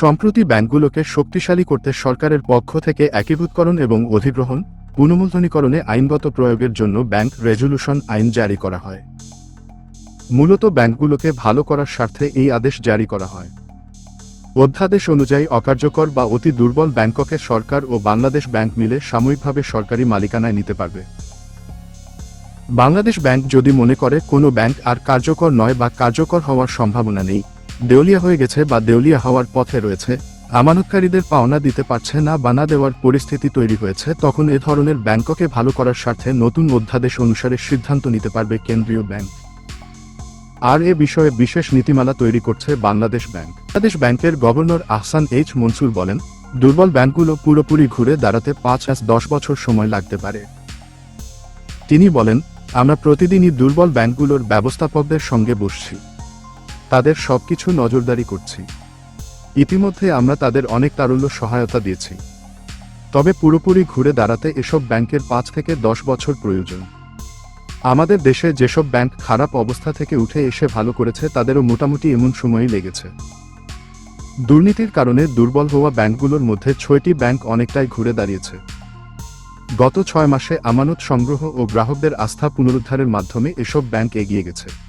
সম্প্রতি ব্যাংকগুলোকে শক্তিশালী করতে সরকারের পক্ষ থেকে একীভূতকরণ এবং অধিগ্রহণ পুনমূলধনীকরণে আইনগত প্রয়োগের জন্য ব্যাংক রেজলিউশন আইন জারি করা হয়। মূলত ব্যাংকগুলোকে ভালো করার স্বার্থে এই আদেশ জারি করা হয়। অধ্যাদেশ অনুযায়ী অকার্যকর বা অতি দুর্বল ব্যাংককে সরকার ও বাংলাদেশ ব্যাংক মিলে সাময়িকভাবে সরকারি মালিকানায় নিতে পারবে। বাংলাদেশ ব্যাংক যদি মনে করে কোনো ব্যাংক আর কার্যকর নয় বা কার্যকর হওয়ার সম্ভাবনা নেই দেউলিয়া হয়ে গেছে বা দেউলিয়া হওয়ার পথে রয়েছে, আমানতকারীদের পাওনা দিতে পারছে না বা না দেওয়ার পরিস্থিতি তৈরি হয়েছে, তখন এ ধরনের ব্যাংককে ভালো করার স্বার্থে নতুন অধ্যাদেশ অনুসারে সিদ্ধান্ত নিতে পারবে কেন্দ্রীয় ব্যাংক। আর এ বিষয়ে বিশেষ নীতিমালা তৈরি করছে বাংলাদেশ ব্যাংক। বাংলাদেশ ব্যাংকের গভর্নর আহসান এইচ মনসুর বলেন, দুর্বল ব্যাংকগুলো পুরোপুরি ঘুরে দাঁড়াতে পাঁচ আজ দশ বছর সময় লাগতে পারে। তিনি বলেন, আমরা প্রতিদিনই দুর্বল ব্যাংকগুলোর ব্যবস্থাপকদের সঙ্গে বসছি। তাদের সবকিছু নজরদারি করছি। ইতিমধ্যে আমরা তাদের অনেক তারল্য সহায়তা দিয়েছি। তবে পুরোপুরি ঘুরে দাঁড়াতে এসব ব্যাংকের পাঁচ থেকে দশ বছর প্রয়োজন। আমাদের দেশে যেসব ব্যাংক খারাপ অবস্থা থেকে উঠে এসে ভালো করেছে, তাদেরও মোটামুটি এমন সময়ই লেগেছে। দুর্নীতির কারণে দুর্বল হওয়া ব্যাংকগুলোর মধ্যে ছয়টি ব্যাংক অনেকটাই ঘুরে দাঁড়িয়েছে। গত ছয় মাসে আমানত সংগ্রহ ও গ্রাহকদের আস্থা পুনরুদ্ধারের মাধ্যমে এসব ব্যাংক এগিয়ে গেছে।